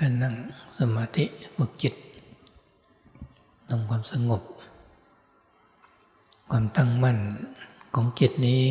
การนั่งสมาธิฝึกจิตทำความสงบ ความตั้งมั่นของจิตนี้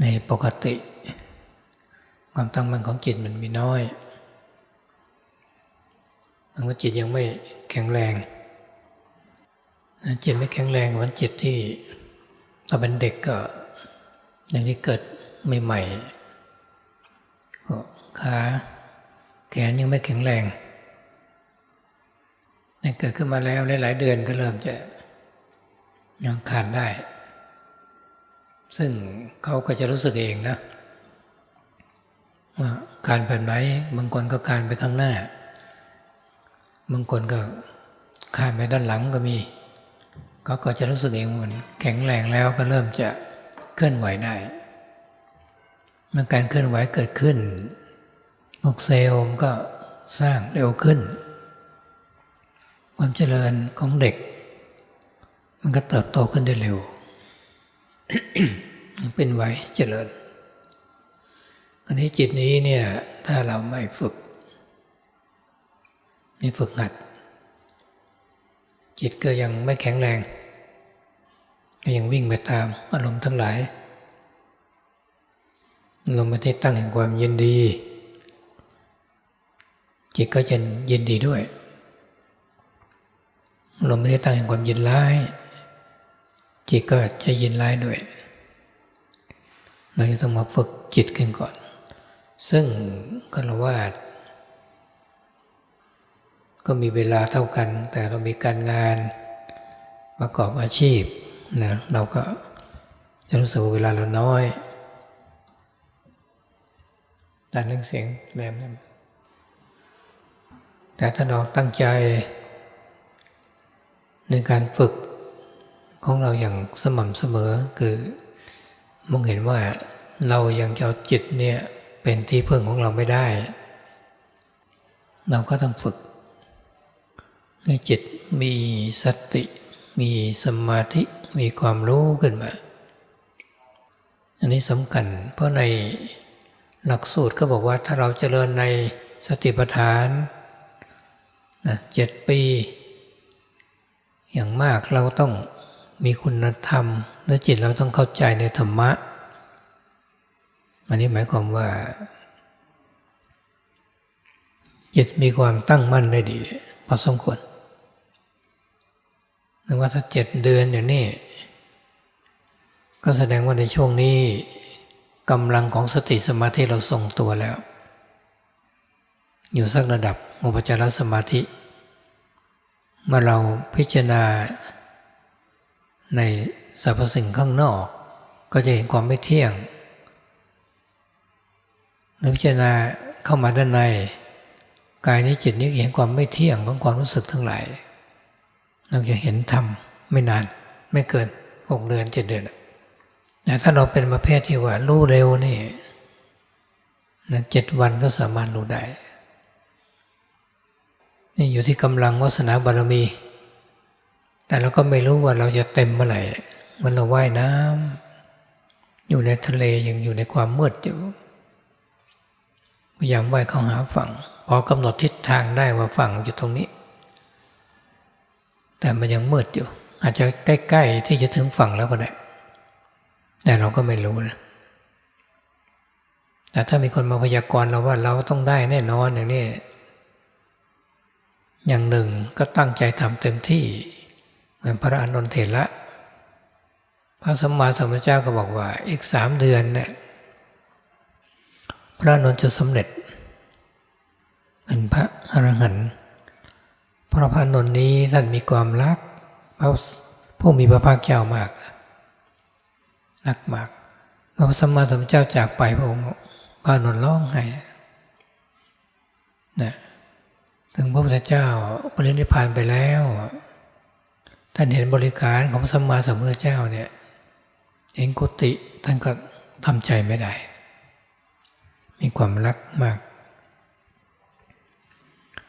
ในปกติ ความตั้งมั่นของจิตมันมีน้อยเพราะว่าจิตยังไม่แข็งแรงจิตไม่แข็งแรงมันจิตที่ตอนเป็นเด็กก็อย่างที่เกิดใหม่ๆก็ขา แขนยังไม่แข็งแรงนี่เกิดขึ้นมาแล้วหลายเดือนก็เริ่มจะยังขาดได้ ซึ่งเขาก็จะรู้สึกเองนะว่าการแบบไหนบางคนก็การไปข้างหน้า บางคนก็คานไปด้านหลังก็มีเขาก็จะรู้สึกเองว่ามันแข็งแรงแล้วก็เริ่มจะเคลื่อนไหวได้ เมื่อการเคลื่อนไหวเกิดขึ้น พวกเซลล์มันก็สร้างเร็วขึ้น ความเจริญของเด็ก มันก็เติบโตขึ้นได้เร็ว เป็นไวเจริญคราวนี้จิตนี้เนี่ยถ้าเราไม่ฝึกไม่ฝึกหัด จิตก็ยังไม่แข็งแรงก็ยังวิ่งไปตามอารมณ์ทั้งหลายอารมณ์ไม่ได้ตั้งแห่งความยินดี จิตก็จะยินดีด้วยอารมไม่ได้ตั้งแห่งความยินร้าย จิตก็จะยินร้ายด้วย เราจะต้องมาฝึกจิตกันก่อน ซึ่งก็เราว่าก็มีเวลาเท่ากัน แต่เรามีการงานประกอบอาชีพนะเราก็จะรู้สึกว่าเวลาเราน้อยแต่เรื่องเสียงแม่นั้น แต่ถ้าเราตั้งใจ ในการฝึกของเราอย่างสม่ำเสมอคือมองเห็นว่าเรายังจะเอาจิตเนี่ยเป็นที่พึ่งของเราไม่ได้ เราก็ต้องฝึก ให้จิตมีสติ มีสมาธิมีความรู้ขึ้นมา อันนี้สำคัญเพราะในหลักสูตรก็บอกว่าถ้าเราเจริญในสติปัฏฐาน นะเจ็ดปี อย่างมากเราต้องมีคุณธรรมเนื้อจิตเราต้องเข้าใจในธรรมะ อันนี้หมายความว่า จิตมีความตั้งมั่นได้ดีพอสมควรนึกว่าถ้าเจ็ดเดือนอย่างนี้ ก็แสดงว่าในช่วงนี้กำลังของสติสมาธิเราทรงตัวแล้ว อยู่สักระดับอุปจารสมาธิ เมื่อเราพิจารณาในสรรพสิ่งข้างนอก ก็จะเห็นความไม่เที่ยงหรือพิจารณาเข้ามาด้านใน กายนี้จิตนี้เห็นความไม่เที่ยงของความรู้สึกทั้งหลายเราจะเห็นธรรมไม่นานไม่เกินหกเดือนเจ็ดเดือนแต่ถ้าเราเป็นประเภทที่ว่ารู้เร็วนี่นะเจ็ดวันก็สามารถรู้ได้ นี่อยู่ที่กำลังวาสนาบารมี แต่เราก็ไม่รู้ว่าเราจะเต็มเมื่อไหร่มันเราว่ายน้ำอยู่ในทะเลยังอยู่ในความมืดอยู่พยายามว่ายเข้าหาฝั่งพอกำหนดทิศทางได้ว่าฝั่งอยู่ตรงนี้ แต่มันยังมืดอยู่ อาจจะใกล้ ๆ ที่จะถึงฝั่งแล้วก็ได้ แต่เราก็ไม่รู้นะแต่ถ้ามีคนมาพยากรณ์เราว่าเราต้องได้แน่นอนอย่างนี้ อย่างหนึ่งก็ตั้งใจทำเต็มที่ เหมือนพระอานนทเถระพระสัมมาสัมพุทธเจ้าก็บอกว่า อีกสามเดือนเนี่ยพระอานนท์จะสำเร็จเป็นพระอรหันต์เพราะพระอานนท์นี้ท่านมีความรักพระผู้มีพระภาคเจ้ามากรักมากเมื่อพระสัมมาสัมพุทธเจ้าจากไปพระองค์พระอานนท์ร้องไห้นะ ถึงพระพุทธเจ้าปรินิพพานไปแล้ว ท่านเห็นบริการของพระสัมมาสัมพุทธเจ้าเนี่ยเห็นกุฏิท่านก็ทำใจไม่ได้ มีความรักมาก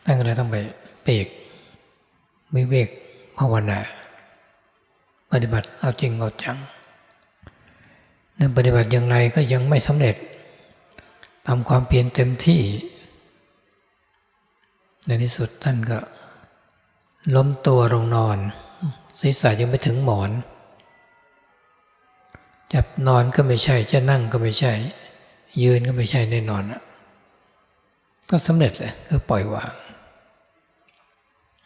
ท่านก็เลยต้องไปเปกวิเวกภาวนา ปฏิบัติเอาจริงเอาจังนั่นปฏิบัติอย่างไรก็ยังไม่สำเร็จทำความเพียรเต็มที่ ในที่สุดท่านก็ล้มตัวลงนอน ศีรษะยังไม่ถึงหมอนจะนอนก็ไม่ใช่ จะนั่งก็ไม่ใช่ ยืนก็ไม่ใช่แน่นอนอะก็สำเร็จเลยคือปล่อยวาง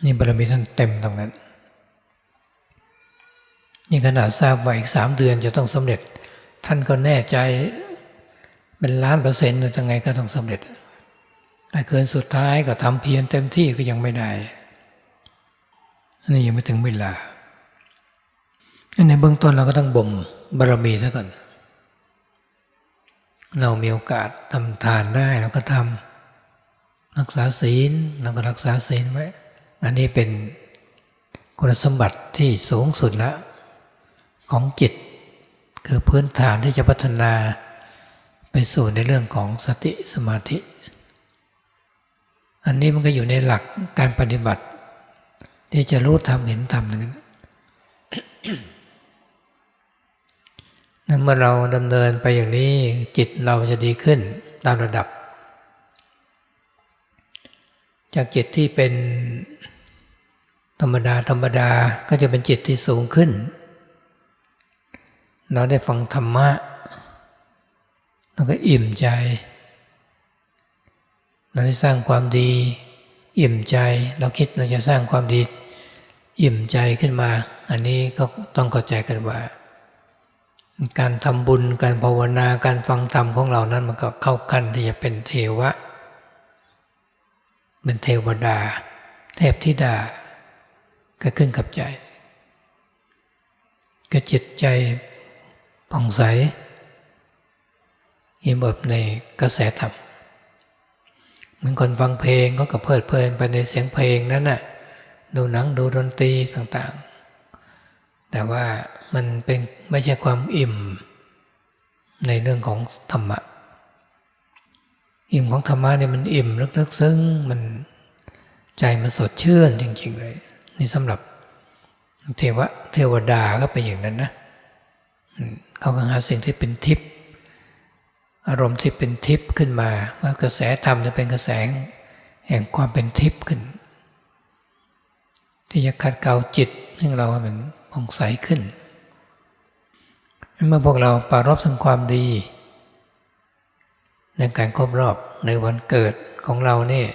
นี่บารมีท่านเต็มตรงนั้นนี่ขนาดทราบว่าอีกสามเดือนจะต้องสำเร็จ ท่านก็แน่ใจเป็นล้านเปอร์เซ็นต์ยังไงก็ต้องสำเร็จ แต่เกินสุดท้ายก็ทำเพียรเต็มที่ก็ยังไม่ได้นี่ยังไม่ถึงเวลาในเบื้องต้นเราก็ต้องบ่มบารมีซะก่อน เรามีโอกาสทำทานได้เราก็ทำรักษาศีลเราก็รักษาศีลไว้ อันนี้เป็นคุณสมบัติที่สูงสุดล้วของจิต คือพื้นฐานที่จะพัฒนาไปสู่ในเรื่องของสติสมาธิ อันนี้มันก็อยู่ในหลักการปฏิบัติ ที่จะรู้ธรรมเห็นธรรมนั้นนั้นเมื่อเราดำเนินไปอย่างนี้จิตเราจะดีขึ้นตามระดับ จากจิตที่เป็นธรรมดาธรรมดาก็จะเป็นจิตที่สูงขึ้น เราได้ฟังธรรมะเราก็อิ่มใจ เราได้สร้างความดีอิ่มใจเราคิดเราจะสร้างความดีอิ่มใจขึ้นมา อันนี้ก็ต้องเข้าใจกันว่า การทำบุญการภาวนาการฟังธรรมของเรานั้นมันก็เข้ากันที่จะเป็นเทวะ เป็นเทวดา เทพธิดา ก็ขึ้นกับใจ ก็จิตใจผ่องใสยินแบบในกระแสธรรม เหมือนคนฟังเพลงก็กระเพลิดเพลินไปในเสียงเพลงนั้นน่ะดูหนังดูดนตรีต่างๆ แต่ว่ามันเป็นไม่ใช่ความอิ่มในเรื่องของธรรมะ อิ่มของธรรมะเนี่ยมันอิ่มลึกๆซึ้งมันใจมันสดชื่นจริงๆเลย นี่สำหรับเทวะเทวดาก็เป็นอย่างนั้นนะเขาก็หาสิ่งที่เป็นทิพย์ อารมณ์ที่เป็นทิพย์ขึ้นมาว่ากระแสธรรมจะเป็นกระแสแห่งความเป็นทิพย์ขึ้น ที่จะขัดเกลาจิตให้เราให้มันผ่องใสขึ้น เมื่อพวกเราปรารบถึงความดี ในการครบรอบในวันเกิดของเราเนี่ย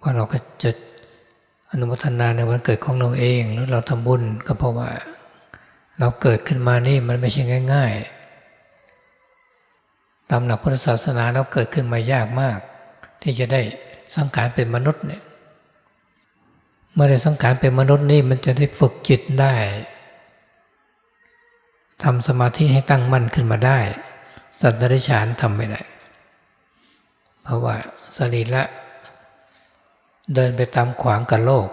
ว่าเราก็จะอนุโมทนาในวันเกิดของเราเอง หรือเราทำบุญก็เพราะว่า เราเกิดขึ้นมานี่มันไม่ใช่ง่าย ๆ ตามหลักพุทธศาสนาเราเกิดขึ้นมายากมาก ที่จะได้สังขารเป็นมนุษย์เนี่ยเมื่อได้สังขารเป็นมนุษย์นี่มันจะได้ฝึกจิตได้ทำสมาธิให้ตั้งมั่นขึ้นมาได้ สัตว์ดรัจฉานทำไม่ได้ เพราะว่าสรีระเดินไปตามขวางกับโลก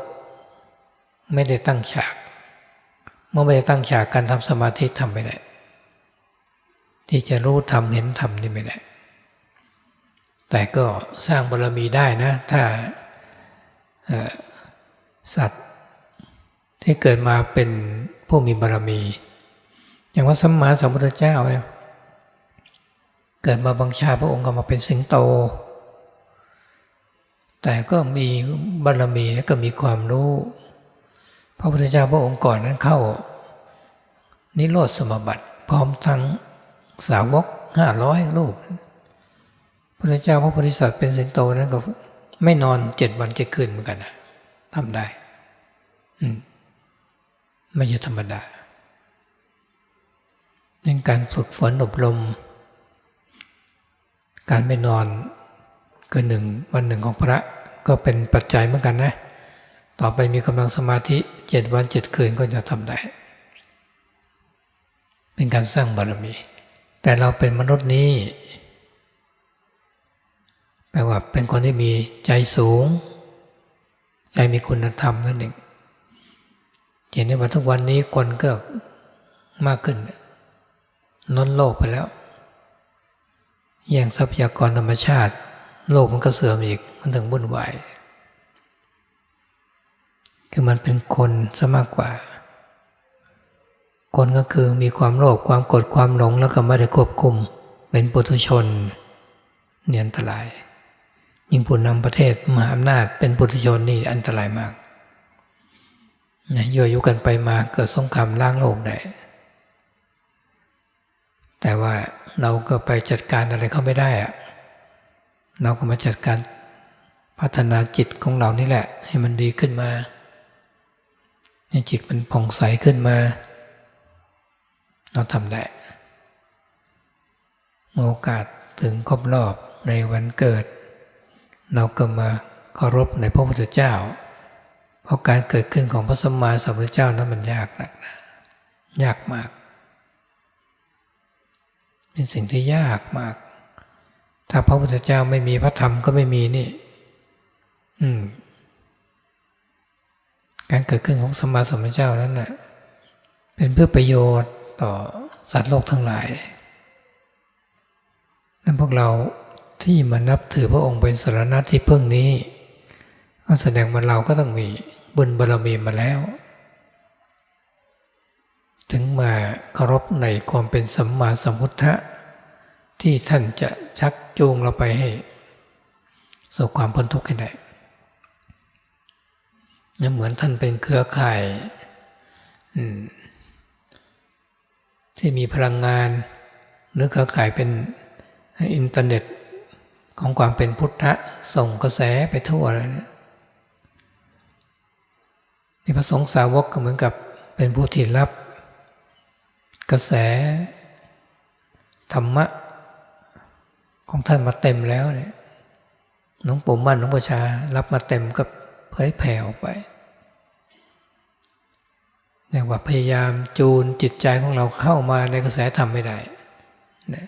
ไม่ได้ตั้งฉาก เมื่อไม่ได้ตั้งฉากการทำสมาธิทำไม่ได้ ที่จะรู้ทำเห็นทำนี่ไม่ได้ แต่ก็สร้างบารมีได้นะ ถ้าสัตว์ที่เกิดมาเป็นผู้มีบารมี อย่างว่าสมมาสัมพุทธเจ้าเนี่ยเกิดมาบังชาพระองค์ก็มาเป็นสิงโต แต่ก็มีบารมีและก็มีความรู้พระพุทธเจ้าพระองค์ก่อนนั้นเข้า นิโรธสมบัติพร้อมทั้ง สาวกห้าร้อยรูปพระเจ้าพระโพธิสัตว์เป็นสิงโตนั้นก็ไม่นอนเจ็ดวันเจ็ดคืนเหมือนกันนะทำได้ไม่ใช่ธรรมดาในการฝึกฝนอบรม การไม่นอนเกินหนึ่งวันหนึ่งของพระก็เป็นปัจจัยเหมือนกันนะ ต่อไปมีกำลังสมาธิเจ็ดวันเจ็ดคืนก็จะทำได้ เป็นการสร้างบารมี แต่เราเป็นมนุษย์นี้ แปลว่าเป็นคนที่มีใจสูง ใจมีคุณธรรมนั่นเองเห็นได้ว่าทุกวันนี้คนก็มากขึ้นล้นโลกไปแล้วแย่งทรัพยากรธรรมชาติ โลกมันก็เสื่อมอีก มันถึงวุ่นวาย คือมันเป็นคนซะมากกว่า คนก็คือมีความโลภความกดความหลงแล้วก็ไม่ได้ควบคุม เป็นปุถุชน เนียนตราย ยิ่งผู้นำประเทศมหาอำนาจเป็นปุถุชนนี่อันตรายมากนะยั่วยุกันไปมาเกิดสงครามล้างโลกได้แต่ว่าเราก็ไปจัดการอะไรเขาไม่ได้อะเราก็มาจัดการพัฒนาจิตของเรานี่แหละ ให้มันดีขึ้นมาให้จิตมันผ่องใสขึ้นมา เราทำได้โอกาสถึงครบรอบในวันเกิด เราก็มาเคารพในพระพุทธเจ้า เพราะการเกิดขึ้นของพระสัมมาสัมพุทธเจ้านั้นมันยากนักนะยากมาก เป็นสิ่งที่ยากมาก ถ้าพระพุทธเจ้าไม่มีพระธรรมก็ไม่มีนี่ อืม การเกิดขึ้นของสมมาสัมพุทธเจ้านั้นนะ่ะเป็นเพื่อประโยชน์ ต่อสัตว์โลกทั้งหลายนั้นพวกเราที่มานับถือพระองค์เป็นสารณะที่พึ่งนี้ก็แสดงว่าเราก็ต้องมีบุญบารมีมาแล้ว ถึงมาเคารพในความเป็นสัมมาสัมพุทธะที่ท่านจะชักจูงเราไปให้สู่ความพ้นทุกข์ให้ได้เนี่ยเหมือนท่านเป็นเครือข่าย ที่มีพลังงาน หรือเครือข่ายเป็นอินเทอร์เน็ตของความเป็นพุทธะส่งกระแสไปทั่วเลยนี่พระสงฆ์สาวกก็เหมือนกับเป็นผู้ที่รับ กระแส ธรรมะ ของท่านมาเต็มแล้วเนี่ยหลวงปู่มั่นหลวงปู่ชา รับมาเต็มก็เผยแผ่ออกไป เรียกว่าพยายามจูนจิตใจของเราเข้ามาในกระแสธรรมไม่ได้นะ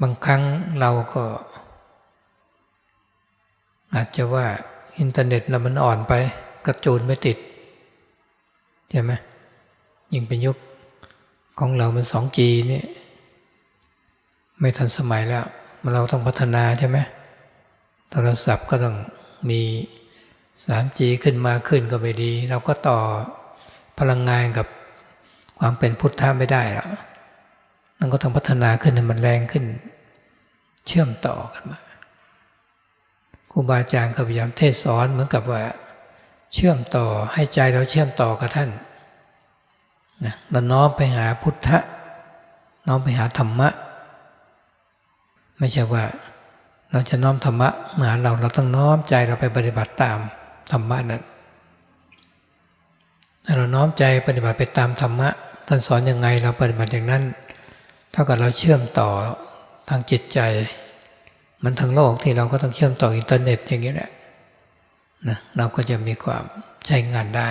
บางครั้งเราก็ อาจจะว่าอินเทอร์เน็ตเรามันอ่อนไปกระจูนไม่ติดใช่ไหมยิ่งเป็นยุคของเรามัน 2G นี่ไม่ทันสมัยแล้ว มันเราต้องพัฒนาใช่ไหมโทรศัพท์ก็ต้องมี 3G ขึ้นมาขึ้นก็ไม่ดี เราก็ต่อ พลังงานกับความเป็นพุทธะไม่ได้แล้วนั่นก็ต้องพัฒนาขึ้นให้มันแรงขึ้น เชื่อมต่อกันมาครูบาอาจารย์ก็พยายามเทศสอนเหมือนกับว่า เชื่อมต่อให้ใจเราเชื่อมต่อกับท่านนะเราน้อมไปหาพุทธะน้อมไปหาธรรมะ ไม่ใช่ว่า เราจะน้อมธรรมะมาหาเราเราต้องน้อมใจเราไปปฏิบัติตามธรรมะนั้น เราน้อมใจปฏิบัติไปตามธรรมะท่านสอนยังไงเราปฏิบัติอย่างนั้น เท่ากับเราเชื่อมต่อทางจิตใจ มันทั้งโลกที่เราก็ต้องเชื่อมต่ออินเทอร์เน็ตอย่างนี้แหละนะเราก็จะมีความใช้งานได้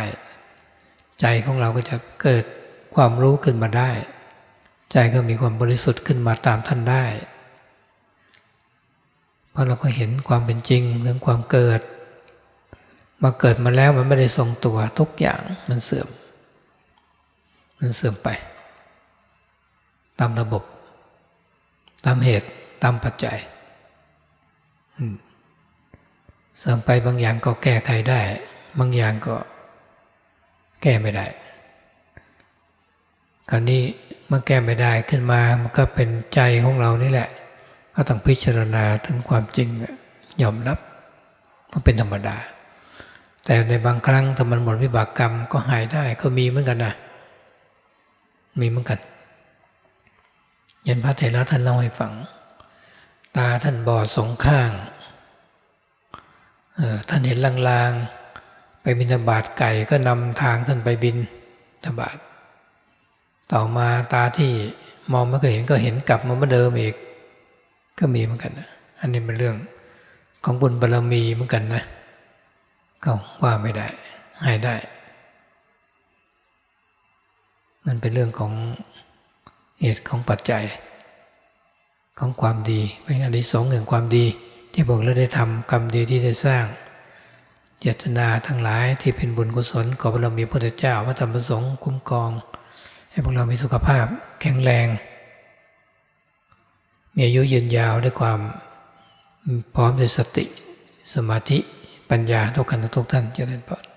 ใจของเราก็จะเกิดความรู้ขึ้นมาได้ ใจก็มีความบริสุทธิ์ขึ้นมาตามท่านได้ เพราะเราก็เห็นความเป็นจริงเรื่องความเกิด มาเกิดมาแล้วมันไม่ได้ทรงตัวทุกอย่างมันเสื่อม มันเสื่อมไป ตามระบบ ตามเหตุตามปัจจัยเสื่อมไปบางอย่างก็แก้ไขได้ บางอย่างก็แก้ไม่ได้ คราวนี้เมื่อแก้ไม่ได้ขึ้นมามันก็เป็นใจของเรานี่แหละ ก็ต้องพิจารณาถึงความจริงยอมรับก็เป็นธรรมดา แต่ในบางครั้งถ้ามันหมดวิบากกรรมก็หายได้ก็มีเหมือนกันนะมีเหมือนกันยันพระเถระท่านเล่าให้ฟัง ตาท่านบอดสองข้างท่านเห็นลางๆ ไปบินบาตไก่ก็นำทางท่านไปบินทบาทต่อมาตาที่มองไม่เคยเห็นก็เห็นกลับมาเหมือนเดิมอีก ก็มีเหมือนกันนะอันนี้เป็นเรื่องของบุญบารรมีเหมือนกันนะ ก็ว่าไม่ได้ให้ได้นั่นเป็นเรื่องของเหตุของปัจจัย ของความดี เป็นอันิสงส์แห่งความดี ที่บอกเราได้ทำกรรมดีที่ได้สร้างเจตนาทั้งหลายที่เป็นบุญกุศลขอบารมีพระพุทธเจ้าพระธรรมประสงค์คุ้มครอง ให้พวกเรามีสุขภาพแข็งแรง มีอายุยืนยาวด้วยความพร้อมด้วยสติสมาธิ ปัญญาทุกคนทุกท่านจะได้ปลอด